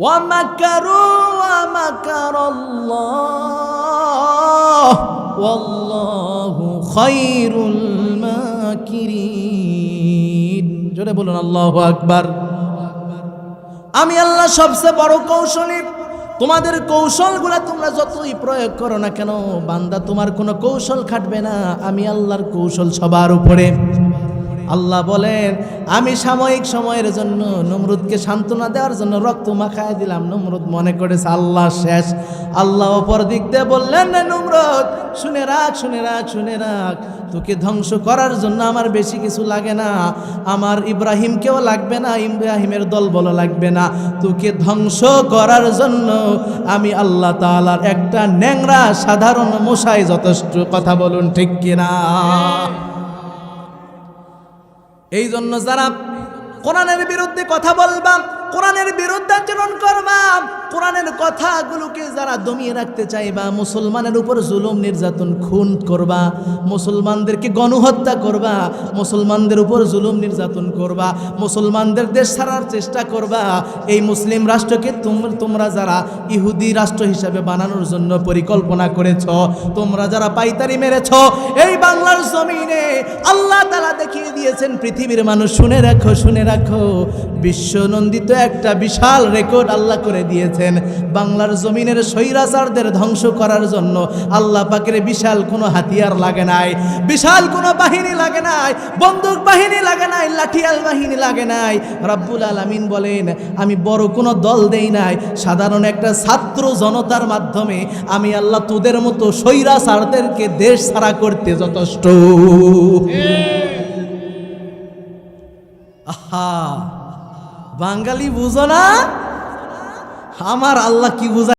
ومكروا ومكر الله والله خير الماكرين জোরে বলুন আল্লাহু আকবার আমি আল্লাহ সবচেয়ে বড় কৌশলী তোমাদের কৌশলগুলা তোমরা যতই প্রয়োগ করো না কেন বান্দা তোমার কোনো কৌশল খাটবে না আমি আল্লাহর কৌশল সবার উপরে আল্লাহ বলেন, আমি সাময়িক সময়ের জন্য নমরুদকে সান্ত্বনা দেওয়ার জন্য রক্ত মাখায় দিলাম। নমরুদ মনে করেছে, আল্লাহ শেষ। আল্লাহ অপর দিক দিয়ে বললেন, না নমরুদ, শুনে রাখ শুনে রাখ শুনে রাখ। তোকে ধ্বংস করার জন্য আমার বেশি কিছু লাগে না। আমার ইব্রাহিমকেও লাগবে না, ইব্রাহিমের দল বলো লাগবে না। তোকে ধ্বংস করার জন্য আমি আল্লাহ তাআলার একটা ন্যাংরা সাধারণ মশাই যথেষ্ট। কথা বলুন ঠিক কিনা? এই জন্য যারা কোরআনের বিরুদ্ধে কথা বলবা, কোরআনের বিরুদ্ধে আচরণ করবা, কোরআনের কথাগুলোকে যারা দমিয়ে রাখতে চাইবা, মুসলমানের উপর জুলুম, নির্যাতন, খুন করবা, মুসলমানদেরকে গণহত্যা করবা, মুসলমানদের উপর জুলুম, নির্যাতন করবা, মুসলমানদের দেশ ছাড়ার চেষ্টা করবা, এই মুসলিম রাষ্ট্রকে তোমরা যারা ইহুদি রাষ্ট্র হিসাবে বানানোর জন্য পরিকল্পনা করেছ, তোমরা যারা পাইতারি মেরেছ, এই বাংলার জমিনে আল্লাহ তালা দেখিয়ে দিয়েছেন পৃথিবীর মানুষ। শুনে রাখো শুনে রাখো। বিশ্বনন্দিত একটা বিশাল রেকর্ড আল্লাহ করে দিয়েছেন। বাংলার জমিনের স্বৈরাচারদের ধ্বংস করার জন্য আল্লাহ পাকের বিশাল কোনো হাতিয়ার লাগে নাই। বিশাল কোনো বাহিনী লাগে নাই। বন্দুক বাহিনী লাগে নাই। লাঠিয়াল বাহিনী লাগে নাই। রাব্বুল আলামিন বলেন, আমি বড় কোনো দল দেই নাই। সাধারণ একটা ছাত্র জনতার মাধ্যমে আমি আল্লাহ তোদের মতো স্বৈরাচারদেরকে দেশ ছাড়া করতে যথেষ্ট। আহা বাঙালি বুঝো না? আমার আল্লাহ কি বুঝা